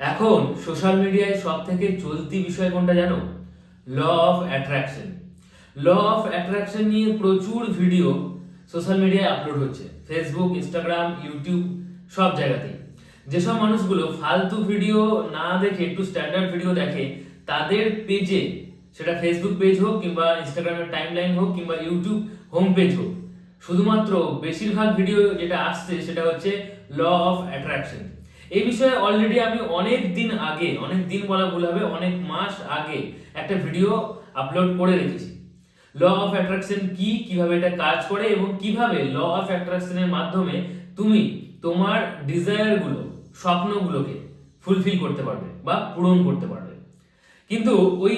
এখন সোশ্যাল মিডিয়ায় সব থেকে চলতি বিষয় কোনটা জানো? Law of attraction law of attraction নিয়ে প্রচুর ভিডিও সোশ্যাল মিডিয়ায় আপলোড হচ্ছে। ফেসবুক ইনস্টাগ্রাম ইউটিউব সব জায়গাতেই। যেসব মানুষগুলো ফালতু ভিডিও না দেখে, একটু স্ট্যান্ডার্ড ভিডিও দেখে, তাদের পেজে সেটা ফেসবুক পেজ হোক কিংবা ইনস্টাগ্রামের টাইম লাইন হোক কিংবা ইউটিউব হোম পেজ হোক, শুধুমাত্র বেশিরভাগ ভিডিও যেটা আসছে সেটা হচ্ছে ল অফ অ্যাট্রাকশন এই বিষয়ে অলরেডি আমি অনেক দিন আগে, অনেক দিন বলা ভুল হবে, অনেক মাস আগে একটা ভিডিও আপলোড করে রেখেছি। ল অফ অ্যাট্রাকশন কি, কীভাবে এটা কাজ করে এবং কীভাবে ল অফ অ্যাট্রাকশনের মাধ্যমে তুমি তোমার ডিজায়ারগুলো স্বপ্নগুলোকে ফুলফিল করতে পারবে বা পূরণ করতে পারবে। কিন্তু ওই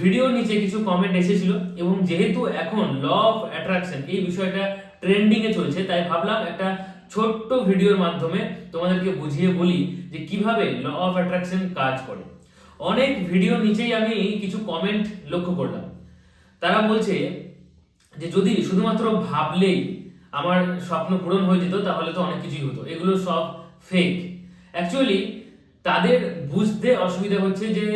ভিডিওর নিচে কিছু কমেন্ট এসেছিল এবং যেহেতু এখন ল অফ অ্যাট্রাকশন এই বিষয়টা ট্রেন্ডিং এ চলছে, তাই ভাবলাম একটা ছোট্ট ভিডিওর মাধ্যমে তোমাদেরকে বুঝিয়ে বলি যে কীভাবে ল অফ অ্যাট্রাকশন কাজ করে। অনেক ভিডিও নিচেই আমি কিছু কমেন্ট লক্ষ্য করলাম। তারা বলছে যে যদি শুধুমাত্র ভাবলেই আমার স্বপ্ন পূরণ হয়ে যেত, তাহলে তো অনেক কিছুই হতো। এগুলো সব ফেক অ্যাকচুয়ালি তাদের বুঝতে অসুবিধা হচ্ছে যে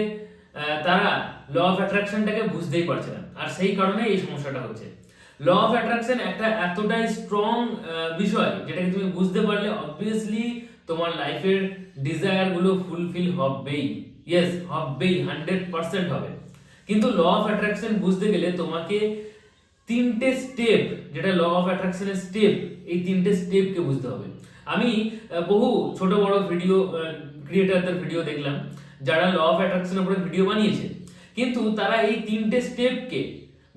তারা ল অফ অ্যাট্রাকশনটাকে বুঝতেই পারছে না। আর সেই কারণে এই সমস্যাটা হচ্ছে। ল অফ অ্যাট্রাকশন একটা এতটাই স্ট্রং বিষয় যেটাকে তুমি বুঝতে পারলে অবভিয়াসলি তোমার লাইফের ডিজায়ারগুলো ফুলফিল হবেই। ইয়েস হবেই হান্ড্রেড পার্সেন্ট হবে। কিন্তু ল অফ অ্যাট্রাকশন বুঝতে গেলে তোমাকে তিনটে স্টেপ যেটা ল অফ অ্যাট্রাকশনের স্টেপ এই তিনটে স্টেপকে বুঝতে হবে। আমি বহু ছোট বড় ভিডিও ক্রিয়েটারদের ভিডিও দেখলাম, যারা ল অফ অ্যাট্রাকশনের উপরে ভিডিও বানিয়েছে। কিন্তু তারা এই তিনটে স্টেপকে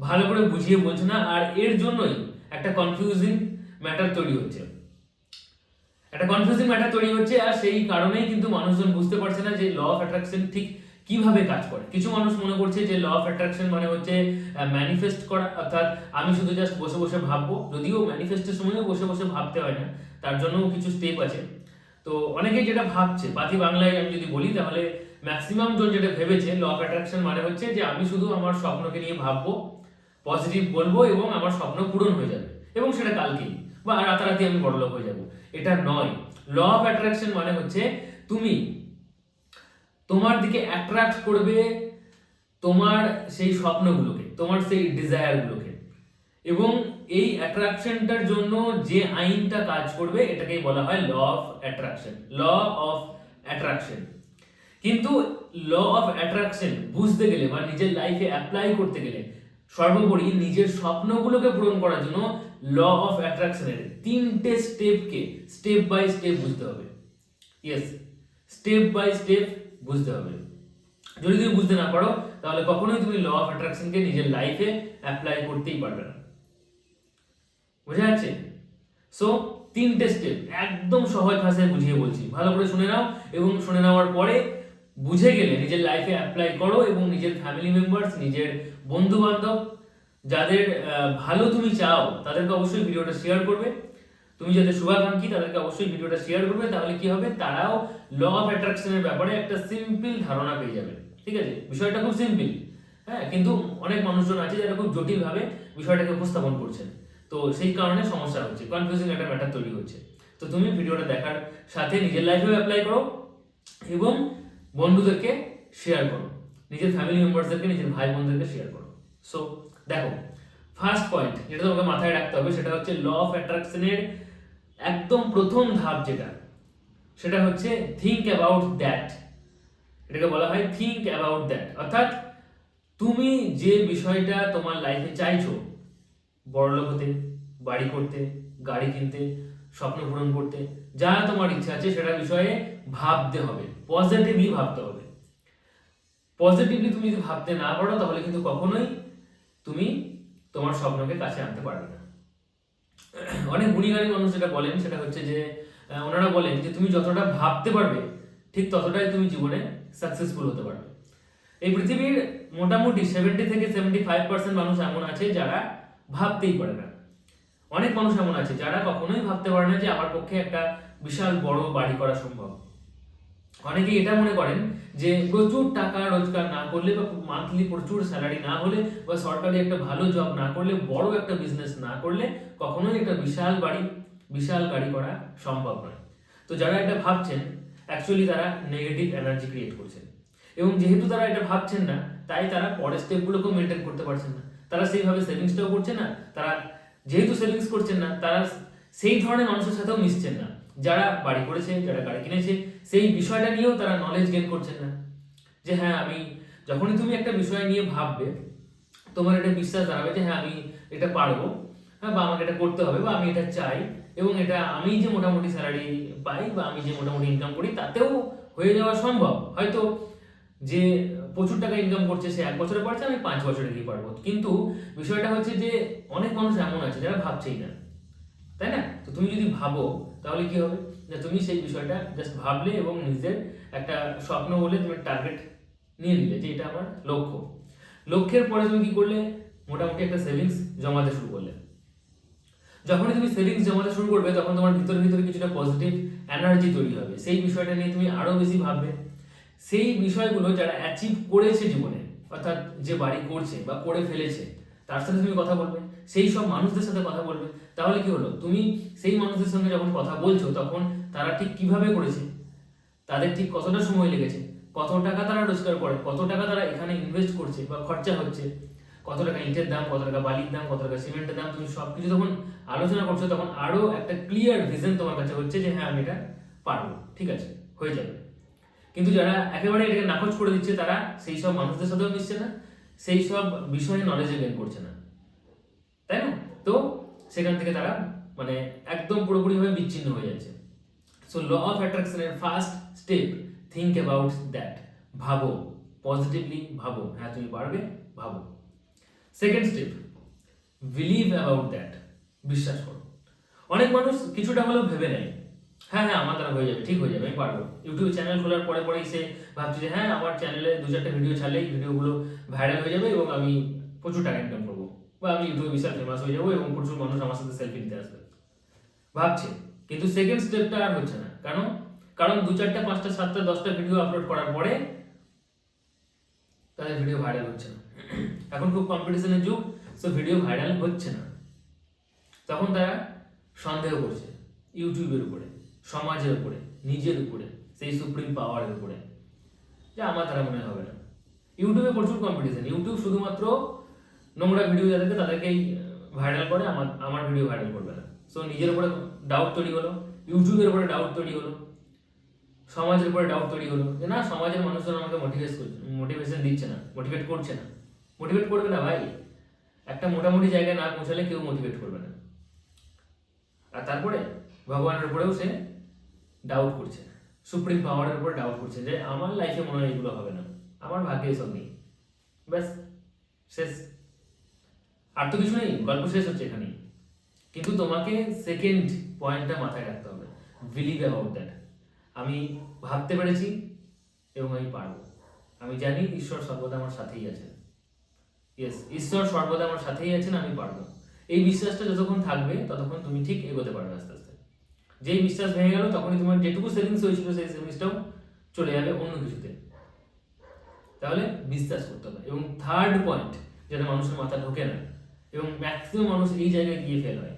ভালো করে বুঝিয়ে বলছে না, আর এর জন্যই একটা কনফিউজিং ম্যাটার তৈরি হচ্ছে। একটা কনফিউজিং ম্যাটার তৈরি হচ্ছে, আর সেই কারণেই কিন্তু মানুষজন বুঝতে পারছে না যে ল অফ অ্যাট্রাকশন ঠিক কীভাবে কাজ করে। কিছু মানুষ মনে করছে যে ল অফ অ্যাট্রাকশন মানে হচ্ছে ম্যানিফেস্ট করা, অর্থাৎ আমি শুধু জাস্ট বসে বসে ভাববো, যদিও ম্যানিফেস্টের সময়ও বসে বসে ভাবতে হয় না, তার জন্যও কিছু স্টেপ আছে। তো অনেকেই যেটা ভাবছে পাতি বাংলায় আমি যদি বলি, তাহলে ম্যাক্সিমাম জন যেটা ভেবেছে ল অফ অ্যাট্রাকশন মানে হচ্ছে যে আমি শুধু আমার স্বপ্নকে নিয়ে ভাববো পজিটিভ বলব এবং আমার স্বপ্ন পূরণ হয়ে যাবে। এবং সেটা কালকেই, বা রাতারাতি আমি বড়লোক হয়ে যাব। এটা নয়। ল অফ অ্যাট্রাকশন মানে হচ্ছে তুমি তোমার দিকে অ্যাট্রাক্ট করবে তোমার সেই স্বপ্নগুলোকে, তোমার সেই ডিজায়ারগুলোকে এবং এই অ্যাট্রাকশনটার জন্য যে আইনটা কাজ করবে, এটাকেই বলা হয় law of attraction law of attraction কিন্তু ল অফ অ্যাট্রাকশন বুঝতে গেলে বা নিজের লাইফে অ্যাপ্লাই করতে গেলে সর্বোপরি নিজের স্বপ্নগুলোকে পূরণ করার জন্য ল অফ অ্যাট্রাকশনের তিনটে স্টেপকে স্টেপ বাই স্টেপ বুঝতে হবে। ইয়েস স্টেপ বাই স্টেপ বুঝতে হবে। যদি তুমি বুঝতে না পারো, তাহলে কখনোই তুমি ল অফ অ্যাট্রাকশনকে নিজের লাইফে অ্যাপ্লাই করতেই পারবে না। বোঝা যাচ্ছে? সো তিনটে স্টেপ একদম সহজ ভাষায় বুঝিয়ে বলছি। ভালো করে শুনে নাও এবং শুনে নেওয়ার পরে বুঝে গেলে নিজের লাইফে অ্যাপ্লাই করো এবং নিজের ফ্যামিলি মেম্বার্স নিজের বন্ধু বান্ধব যাদের ভালো তুমি চাও, তাদেরকে অবশ্যই ভিডিওটা শেয়ার করবে। তুমি যাদের শুভাকাঙ্ক্ষী, তাদেরকে অবশ্যই ভিডিওটা শেয়ার করবে, তাহলে কি হবে? তারাও ল অফ অ্যাট্রাকশনের ব্যাপারে একটা সিম্পল ধারণা পেয়ে যাবে। ঠিক আছে? বিষয়টা খুব সিম্পল হ্যাঁ কিন্তু অনেক মানুষজন আছে যারা খুব জটিলভাবে বিষয়টাকে উপস্থাপন করছেন। তো সেই কারণে সমস্যা হচ্ছে কনফিউজিং একটা ম্যাটার তৈরি হচ্ছে। তো তুমি ভিডিওটা দেখার সাথে নিজের লাইফেও অ্যাপ্লাই করো এবং বন্ধুদেরকে শেয়ার করো। নিজের ফ্যামিলি মেম্বারসদেরকে নিজের ভাই বোনদেরকে শেয়ার করো। সো দেখো ফার্স্ট পয়েন্ট যেটা তোমাকে মাথায় রাখতে হবে, সেটা হচ্ছে ল অফ অ্যাট্রাকশনের একদম প্রথম ধাপ যেটা, সেটা হচ্ছে থিঙ্ক অ্যাবাউট দ্যাট এটাকে বলা হয় থিঙ্ক অ্যাবাউট দ্যাট অর্থাৎ তুমি যে বিষয়টা তোমার লাইফে চাইছো, বড়লোক হতে, বাড়ি করতে, গাড়ি কিনতে, স্বপ্ন পূরণ করতে, যা তোমার ইচ্ছা আছে, সেটা বিষয়ে ভাবতে হবে পজিটিভলি ভাবতে হবে। পজিটিভলি তুমি যদি ভাবতে না পারো, তাহলে কিন্তু কখনোই তুমি তোমার স্বপ্নকে কাছে আনতে পারবে না। অনেক গুণীগারী মানুষ যেটা বলেন, সেটা হচ্ছে যে ওনারা বলেন যে তুমি যতটা ভাবতে পারবে, ঠিক ততটাই তুমি জীবনে সাকসেসফুল হতে পারবে। এই পৃথিবীর মোটামুটি সেভেন্টি থেকে সেভেন্টি ফাইভ পার্সেন্ট মানুষ এমন আছে যারা ভাবতেই পারে না। অনেক মানুষ এমন আছে যারা কখনোই ভাবতে পারে না যে আমার পক্ষে একটা বিশাল বড় বাড়ি করা সম্ভব। অনেকেই এটা মনে করেন যে প্রচুর টাকা রোজগার না করলে বা মান্থলি প্রচুর স্যালারি না হলে বা সরকারি একটা ভালো জব না করলে, বড় একটা বিজনেস না করলে কখনোই একটা বিশাল বাড়ি, বিশাল গাড়ি করা সম্ভব নয়। তো যারা এটা ভাবছেন অ্যাকচুয়ালি তারা নেগেটিভ এনার্জি ক্রিয়েট করছেন। এবং যেহেতু তারা এটা ভাবছেন না, তাই তারা পরের স্টেপগুলোকেও মেনটেন করতে পারছেন না। তারা সেইভাবে সেভিংসটাও করছে না, তারা যেহেতু সেভিংস করছেন না, তারা সেই ধরনের মানুষের সাথেও মিশছেন না। যারা বাড়ি করেছে, যারা গাড়ি কিনেছে সেই বিষয়টা নিয়েও তারা নলেজ গেন করছেন না। যে হ্যাঁ আমি যখনই তুমি একটা বিষয় নিয়ে ভাববে, তোমার এটা বিশ্বাস দাঁড়াবে যে হ্যাঁ আমি এটা পারব হ্যাঁ বা আমাকে এটা করতে হবে, বা আমি এটা চাই, এবং এটা আমি যে মোটামুটি স্যালারি পাই, বা আমি যে মোটামুটি ইনকাম করি, তাতেও হয়ে যাওয়া সম্ভব। হয়তো যে প্রচুর টাকা ইনকাম করছে, সে এক বছরে পারছে, আমি পাঁচ বছরে দিয়ে পারব। কিন্তু বিষয়টা হচ্ছে যে, অনেক মানুষ এমন আছে যারা ভাবছেই না। তাই না? তো তুমি যদি ভাবো, তাহলে কি হবে? যে তুমি সেই বিষয়টা জাস্ট ভাবলে এবং নিজের একটা স্বপ্ন বলে তুমি টার্গেট নিয়ে নিলে, যে এটা আমার লক্ষ্য। লক্ষ্যের পরে তুমি কি করলে? মোটামুটি একটা সেভিংস জমাতে শুরু করলে। যখনই তুমি সেভিংস জমাতে শুরু করবে, তখন তোমার ভিতরে ভিতরে কিছুটা পজিটিভ এনার্জি তৈরি হবে। সেই বিষয়টা নিয়ে তুমি আরও বেশি ভাববে। সেই বিষয়গুলো যারা অ্যাচিভ করেছে জীবনে, অর্থাৎ যে বাড়ি করছে বা করে ফেলেছে, তার সাথে তুমি কথা বলবে। সেই সব মানুষদের সাথে কথা বলবে। তাহলে কি হলো? তুমি সেই মানুষদের সঙ্গে যখন কথা বলছো, তখন তারা ঠিক কীভাবে করেছে? তাদের ঠিক কতটা সময় লেগেছে? কত টাকা তারা রোজগার করে? কত টাকা তারা এখানে ইনভেস্ট করছে বা খরচা হচ্ছে? কত টাকা ইটের দাম, কত টাকা বালির দাম, কত টাকা সিমেন্টের দাম? তুমি সব কিছু যখন আলোচনা করছ, তখন আরও একটা ক্লিয়ার ভিজন তোমার কাছে হচ্ছে যে হ্যাঁ আমি এটা পারব। ঠিক আছে? হয়ে যাবে। কিন্তু যারা একেবারে এটাকে নাকচ করে দিচ্ছে, তারা সেই সব মানুষদের সাথেও মিশছে না। সেই সব বিষয়ে নলেজে গেন করছে না। তাই না? তো সেখান থেকে তারা মানে একদম পুরোপুরিভাবে বিচ্ছিন্ন হয়ে যাচ্ছে। So law of অ্যাট্রাকশনের first step think about that ভাবো। পজিটিভলি ভাবো। হ্যাঁ তুমি পারবে, ভাবো। Second step believe about that বিশ্বাস করো। অনেক মানুষ কিছুটা হলেও ভেবে নেয়। হ্যাঁ হ্যাঁ আমার দ্বারা হয়ে যাবে, ঠিক হয়ে যাবে, আমি পারব। ইউটিউব চ্যানেল খোলার পরে পরেই সে ভাবছে যে হ্যাঁ আমার চ্যানেলে দু চারটে ভিডিও ছাড়লেই ভিডিওগুলো ভাইরাল হয়ে যাবে এবং আমি প্রচুর টাকা ইনকাম বা আমি ইউটিউবে বিশাল ফেমাস হয়ে যাব এবং প্রচুর মানুষ আমার সাথে সেলফি নিতে আসবে। ভাবছে। কিন্তু সেকেন্ড স্টেপটা আর হচ্ছে না। কেন? কারণ দু চারটা, পাঁচটা, সাতটা, দশটা ভিডিও আপলোড করার পরে তাদের ভিডিও ভাইরাল হচ্ছে না। এখন খুব কম্পিটিশনের যুগ সো ভিডিও ভাইরাল হচ্ছে না। তখন তারা সন্দেহ করছে ইউটিউবের উপরে, সমাজের উপরে, নিজের উপরে, সেই সুপ্রিম পাওয়ারের উপরে। যে আমার দ্বারা মনে হবে না। ইউটিউবে প্রচুর কম্পিটিশন ইউটিউব শুধুমাত্র নোংরা ভিডিও যাদেরকে তাদেরকেই ভাইরাল করে, আমার আমার ভিডিও ভাইরাল করবে না। সো নিজের উপরে ডাউট তৈরি হলো ইউটিউবের উপরে ডাউট তৈরি হলো, সমাজের উপরে ডাউট তৈরি হলো, যে না, সমাজের মানুষজন আমাকে মোটিভেট করছে মোটিভেশন দিচ্ছে না মোটিভেট করছে না। মোটিভেট করবে না ভাই। একটা মোটামুটি জায়গায় না পৌঁছালে কেউ মোটিভেট করবে না। আর তারপরে, ভগবানের উপরেও সে ডাউট করছে। সুপ্রিম পাওয়ারের উপরে ডাউট করছে যে, আমার লাইফে মনে হয় এগুলো হবে না। আমার ভাগ্যে এসব নেই। ব্যাস, শেষ। আর তো কিছু নেই, গল্প শেষ হচ্ছে এখানেই। কিন্তু তোমাকে সেকেন্ড পয়েন্টটা মাথায় রাখতে হবে বিলিভ অ্যাবাউট দ্যাট আমি ভাবতে পেরেছি এবং আমি পারব। আমি জানি ঈশ্বর সর্বদা আমার সাথেই আছেন। ইয়েস ঈশ্বর সর্বদা আমার সাথেই আছেন, আমি পারব। এই বিশ্বাসটা যতক্ষণ থাকবে, ততক্ষণ তুমি ঠিক এগোতে পারবে আস্তে আস্তে। যেই বিশ্বাস ভেঙে গেল, তখনই তোমার যেটুকু সেভিংস হয়েছিল সেই সেভিংসটাও চলে যাবে অন্য কিছুতে। তাহলে বিশ্বাস করতে হবে। এবং থার্ড পয়েন্ট যেটা মানুষের মাথা ঢোকে না এবং ম্যাক্সিমাম মানুষ এই জায়গায় গিয়ে ফেল হয়।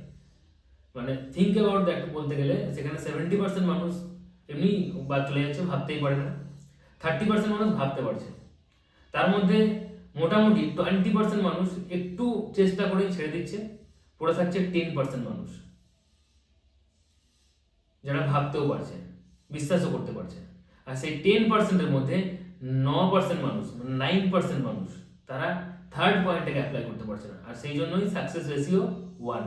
মানে থিঙ্ক অ্যাবাউট দ্যাট বলতে গেলে, সেখানে সেভেন্টি পার্সেন্ট মানুষ এমনি বাদ চলে যাচ্ছে, ভাবতেই পারে না। থার্টি পার্সেন্ট মানুষ ভাবতে পারছে। তার মধ্যে মোটামুটি টোয়েন্টি পার্সেন্ট মানুষ একটু চেষ্টা করে ছেড়ে দিচ্ছে, পড়ে থাকছে টেন পার্সেন্ট মানুষ। যারা ভাবতেও পারছে, বিশ্বাসও করতে পারছে। আর সেই টেন পার্সেন্টের মধ্যে ন পার্সেন্ট মানুষ মানে নাইন পার্সেন্ট মানুষ, তারা থার্ড পয়েন্টটাকে অ্যাপ্লাই করতে পারছে না। আর সেই জন্যই success ratio one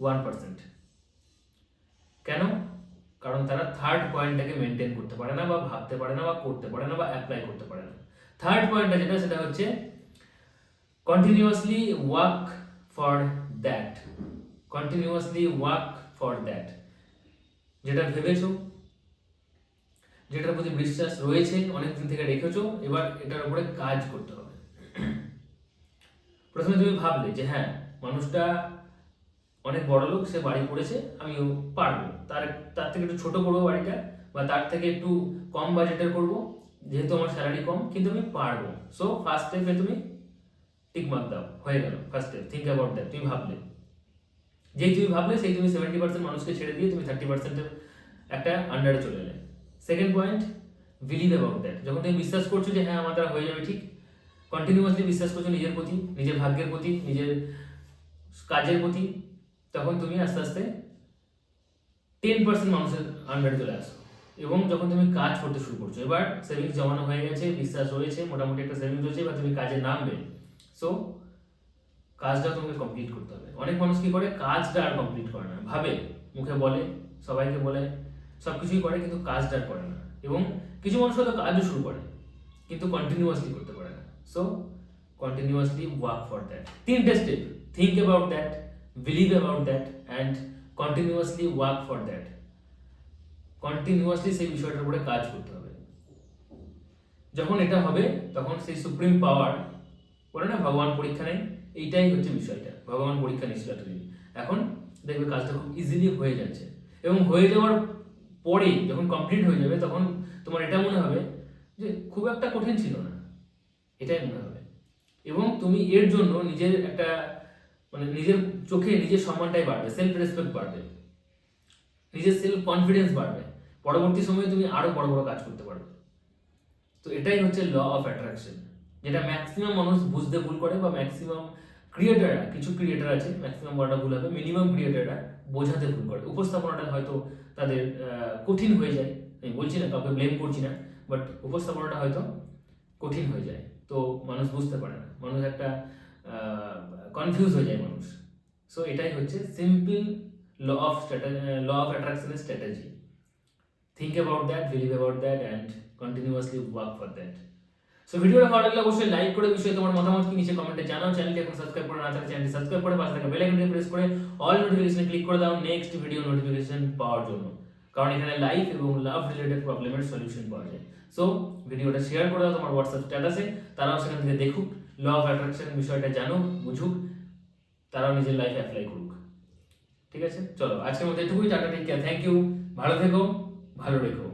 one percent কেন? কারণ তারা থার্ড পয়েন্টটাকে মেনটেন করতে পারে না বা ভাবতে পারে না বা করতে পারে না বা অ্যাপ্লাই করতে পারে না। থার্ড পয়েন্টটা যেটা, সেটা হচ্ছে continuously work for that continuously work for that যেটা ভেবেছো, যেটার প্রতি বিশ্বাস রয়েছে, অনেকদিন থেকে রেখেছো, এবার এটার উপরে কাজ করতে হবে। প্রথমে তুমি ভাবলে যে হ্যাঁ মানুষটা অনেক বড় লোক সে বাড়ি করেছে, আমিও পারব। তার তার থেকে একটু ছোট করব বাড়িটা, বা তার থেকে একটু কম বাজেটের করব, যেহেতু আমার স্যালারি কম, কিন্তু আমি পারব। সো ফার্স্ট স্টেপে তুমি মার্ক দাও, হয়ে গেল first step think about that তুমি ভাবলে। যেই তুমি ভাবলে, সেই তুমি সেভেন্টি পার্সেন্ট মানুষকে ছেড়ে দিয়ে তুমি থার্টি পার্সেন্টের একটা আন্ডারে চলে এলে। Second point believe about that যখন তুমি বিশ্বাস করছ যে হ্যাঁ আমার দ্বারা হয়ে যাবে ঠিক কন্টিনিউয়াসলি বিশ্বাস করছ নিজের প্রতি, নিজের ভাগ্যের প্রতি, নিজের কাজের প্রতি, তখন তুমি আস্তে আস্তে টেন পার্সেন্ট মানুষের আন্ডারে চলে আসো। এবং যখন তুমি কাজ করতে শুরু করছ, এবার সেভিংস জমানো হয়ে গেছে, বিশ্বাস রয়েছে, মোটামুটি একটা সেভিংস রয়েছে এবার তুমি কাজে নামবে। সো কাজটা তোমাকে কমপ্লিট করতে হবে। অনেক মানুষ কি করে? কাজটা আর কমপ্লিট করে না। ভাবে, মুখে বলে, সবাইকে বলে সব কিছুই করে, কিন্তু কাজটা আর করে না। এবং কিছু মানুষ হয়তো কাজও শুরু করে, কিন্তু কন্টিনিউয়াসলি করতে so continuously work for that তিনটে step think about that believe about that and continuously work for that continuously সেই বিষয়টার উপরে কাজ করতে হবে। যখন এটা হবে, তখন সেই সুপ্রিম পাওয়ার, বলে না ভগবান পরীক্ষা নেই, এইটাই হচ্ছে বিষয়টা। ভগবান পরীক্ষা নিচ্ছিল এতদিন। এখন দেখবে কাজটা খুব ইজিলি হয়ে যাচ্ছে। এবং হয়ে যাওয়ার পরে যখন কমপ্লিট হয়ে যাবে, তখন তোমার এটা মনে হবে যে খুব একটা কঠিন ছিল না। এটাই মনে হবে। এবং তুমি এর জন্য নিজের একটা মানে নিজের চোখে নিজের সম্মানটাই বাড়বে সেলফ রেসপেক্ট বাড়বে। নিজের সেলফ কনফিডেন্স বাড়বে। পরবর্তী সময়ে তুমি আরও বড় বড় কাজ করতে পারবে। তো এটাই হচ্ছে ল অফ অ্যাট্রাকশন যেটা ম্যাক্সিমাম মানুষ বুঝতে ভুল করে বা ম্যাক্সিমাম ক্রিয়েটাররা কিছু ক্রিয়েটার আছে ম্যাক্সিমাম বলাটা ভুল হবে মিনিমাম ক্রিয়েটাররা বোঝাতে ভুল করে। উপস্থাপনাটা হয়তো তাদের কঠিন হয়ে যায়। আমি বলছি না, কাউকে ব্লেম করছি না বাট উপস্থাপনাটা হয়তো কঠিন হয়ে যায়। তো মানুষ বুঝতে পারে না। মানুষ একটা কনফিউজ হয়ে যায় মানুষ। সো এটাই হচ্ছে simple law of law of অ্যাট্রাকশনের strategy think about that believe about that and continuously work for that so ভিডিওটা ভালো লাগলে অবশ্যই লাইক করে বিষয়ে তোমার মতামত কি নিচে কমেন্টে জানাও। চ্যানেলটি এখন সাবস্ক্রাইব করে না থাকলে চ্যানেলটি সাবস্ক্রাইব করে পাশে থাকা বেল আইকনটি প্রেস করে অল নোটিফিকেশন ক্লিক করে দাও। নেক্সট ভিডিও নোটিফিকেশন পাওয়ার জন্য। কারণ এখানে লাইফ এবং লাভ রিলেটেড প্রবলেমের সলিউশন পাওয়া যায়। সো ভিডিওটা শেয়ার করে দাও তোমার হোয়াটসঅ্যাপ স্ট্যাটাসে তারাও সেখান থেকে দেখুক ল অফ অ্যাট্রাকশন বিষয়টা জানুক, বুঝুক, তারাও নিজের লাইফে অ্যাপ্লাই করুক। ঠিক আছে? চলো, আজকের মধ্যে এটুকুই, টাটা টেক থ্যাংক ইউ ভালো থেকো, ভালো রেখো।